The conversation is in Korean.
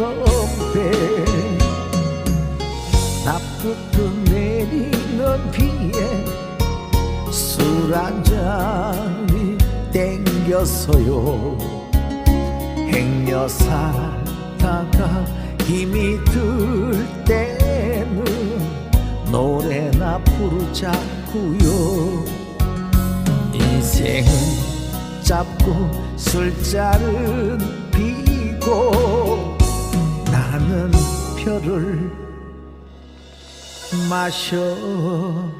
건데 나쁘게 내리는 비에 술 한잔이 땡겼어요. 행여 살다가 힘이 들 때는 노래나 부르자꾸요. 인생은 잡고 술자는 비 나는 별을 마셔요